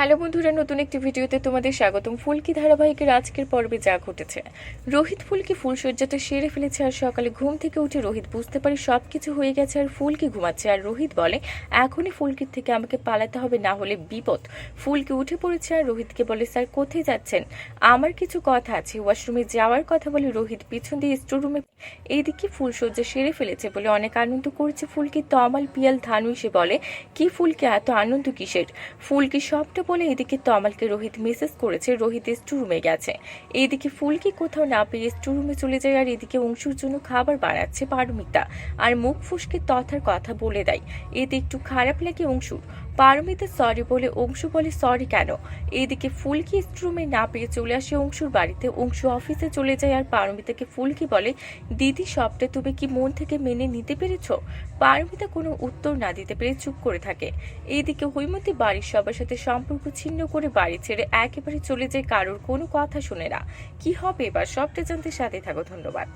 Hello বন্ধুরা, নতুন একটি ভিডিওতে তোমাদের স্বাগতম। ফুলকি ধারাবাহিকের আজকের পর্বে যা ঘটেছে। রোহিত ফুলকি ফুলসজ্জাটা সেরে ফেলেছে আর সকালে ঘুম থেকে উঠে রোহিত বুঝতে পারে সব কিছু হয়ে গেছে আর ফুলকি ঘুমাচ্ছে। আর রোহিত বলে, এখনই ফুলকির থেকে আমাকে পালাতে হবে, না হলে বিপদ। ফুলকি উঠে পড়েছে আর রোহিতকে বলে, স্যার, কোথায় যাচ্ছেন? আমার কিছু কথা আছে, ওয়াশরুমে যাওয়ার কথা বলে রোহিত পিছন দিয়ে স্টোররুমে এইদিকে ফুলসজ্জা সেরে ফেলেছে বলে অনেক আনন্দ করেছে ফুলকি। তমাল পিয়াল ধানু এসে বলে, কি ফুলকি, এত আনন্দ কিসের? ফুলকি সবটা বলে এদিকে তমালকে রোহিত মেসেজ করেছে, রোহিত স্টোরুমে গেছে। এইদিকে ফুলকি কোথাও না পেয়ে স্টোরুমে চলে যায় আর এদিকে অংশুর জন্য খাবার বানাচ্ছে পারমিতা। আর মুখ ফুসকে তথার কথা বলে দেয়। এতে একটু খারাপ লাগে অংশুর পারমিতা সরি বলে, অংশু বলে সরি কেন? এইদিকে ফুলকি স্টোরুমে না পেয়ে চলে আসে অংশুর বাড়িতে। অংশু অফিসে চলে যায় আর পারমিতাকে ফুলকি বলে, দিদি, সবটা তুমি কি মন থেকে মেনে নিতে পেরেছ? পারমিতা কোনো উত্তর না দিতে পেরে চুপ করে থাকে। এইদিকে হৈমতি বাড়ির সবার সাথে সম্পর্ক ছিন্ন করে বাড়ি ছেড়ে একেবারে চলে যায় কারোর কোনো কথা শুনে না। কি হবে এবার? সবটা জানতে সাথে থাকো, ধন্যবাদ।